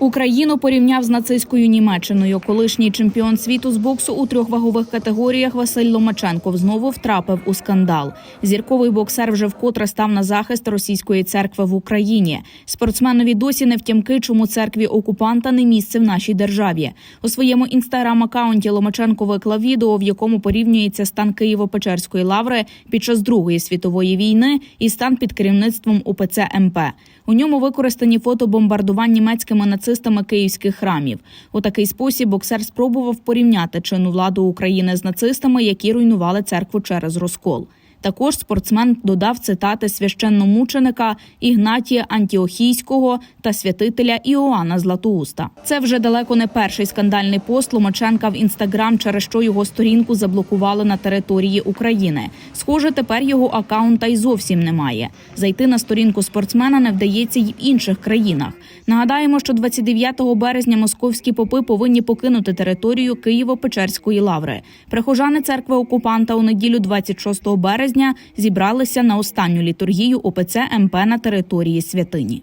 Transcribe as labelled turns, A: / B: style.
A: Україну порівняв з нацистською Німеччиною. Колишній чемпіон світу з боксу у трьох вагових категоріях Василь Ломаченков знову втрапив у скандал. Зірковий боксер вже вкотре став на захист російської церкви в Україні. Спортсменові досі не втямки, чому церкві окупанта не місце в нашій державі. У своєму інстаграм-акаунті Ломаченко виклав відео, в якому порівнюється стан Києво-Печерської лаври під час Другої світової війни і стан під керівництвом УПЦ МП. У ньому використані фото бомбардувань німецькими нацистами київських храмів. У такий спосіб боксер спробував порівняти чинну владу України з нацистами, які руйнували церкву через розкол. Також спортсмен додав цитати священномученика Ігнатія Антіохійського та святителя Іоанна Златоуста. Це вже далеко не перший скандальний пост Ломаченка в інстаграм, через що його сторінку заблокували на території України. Схоже, тепер його акаунта й зовсім немає. Зайти на сторінку спортсмена не вдається й в інших країнах. Нагадаємо, що 29 березня московські попи повинні покинути територію Києво-Печерської лаври. Прихожани церкви окупанта у неділю 26 березня зібралися на останню літургію ОПЦ МП на території святині.